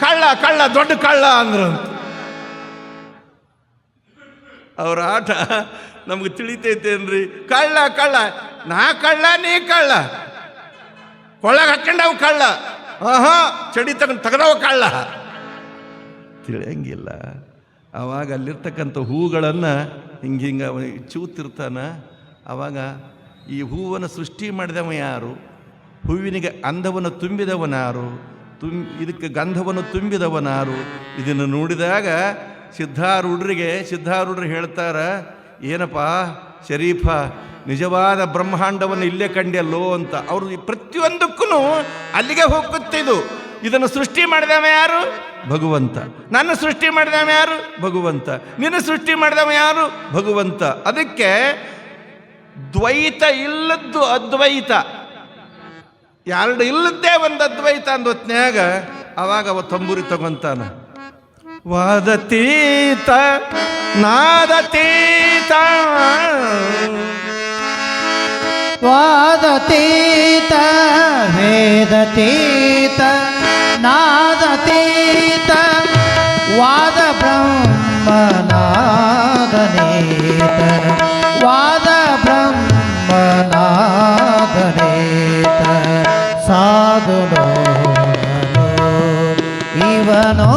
ಕಳ್ಳ ಕಳ್ಳ, ದೊಡ್ಡ ಕಳ್ಳ ಅಂದ್ರು. ಅವ್ರ ಆಟ ನಮ್ಗೆ ತಿಳಿತೈತೇನ್ರಿ ಕಳ್ಳ ಕಳ್ಳ, ನಾ ಕಳ್ಳ, ನೀ ಕಳ್ಳ. ಕೊಳ್ಳಾಗ ಹಾಕೊಂಡವ್ ಕಳ್ಳ. ಆಹಾ, ಚಡಿ ತಗೊಂಡು ತೆಗೆದವ ಕಳ್ಳ. ತಿಳಿಯಂಗಿಲ್ಲ. ಅವಾಗ ಅಲ್ಲಿರ್ತಕ್ಕಂಥ ಹೂಗಳನ್ನು ಹಿಂಗೆ ಹಿಂಗೆ ಚೂತಿರ್ತಾನ. ಅವಾಗ ಈ ಹೂವನ್ನು ಸೃಷ್ಟಿ ಮಾಡಿದವ ಯಾರು? ಹೂವಿನಿಗೆ ಅಂದವನ್ನು ತುಂಬಿದವನಾರು ತುಂ, ಇದಕ್ಕೆ ಗಂಧವನ್ನು ತುಂಬಿದವನಾರು. ಇದನ್ನು ನೋಡಿದಾಗ ಸಿದ್ಧಾರೂಢರಿಗೆ, ಸಿದ್ಧಾರೂಢರು ಹೇಳ್ತಾರ, ಏನಪ್ಪ, ಶರೀಫ, ನಿಜವಾದ ಬ್ರಹ್ಮಾಂಡವನ್ನು ಇಲ್ಲೇ ಕಂಡ್ಯಲ್ಲೋ ಅಂತ. ಅವರು ಪ್ರತಿಯೊಂದಕ್ಕೂ ಅಲ್ಲಿಗೆ ಹೋಗುತ್ತಿದ್ದು ಇದನ್ನು ಸೃಷ್ಟಿ ಮಾಡಿದವ ಯಾರು? ಭಗವಂತ. ನನ್ನ ಸೃಷ್ಟಿ ಮಾಡಿದವ ಯಾರು? ಭಗವಂತ. ನಿನ್ನ ಸೃಷ್ಟಿ ಮಾಡಿದವ ಯಾರು? ಭಗವಂತ. ಅದಕ್ಕೆ ದ್ವೈತ ಇಲ್ಲದ್ದು ಅದ್ವೈತ. ಎರಡು ಇಲ್ಲದ್ದೇ ಒಂದು ಅದ್ವೈತ ಅಂದೊತ್ನ್ಯಾಗ ಅವಾಗ ಅವ ತಂಬೂರಿ ತಗೊಂತಾನ. ವಾದತೀತ ನಾದತೀತ ವಾದತೀತ ವೇದತೀತ ನಾದತೀತ ಇವನೋ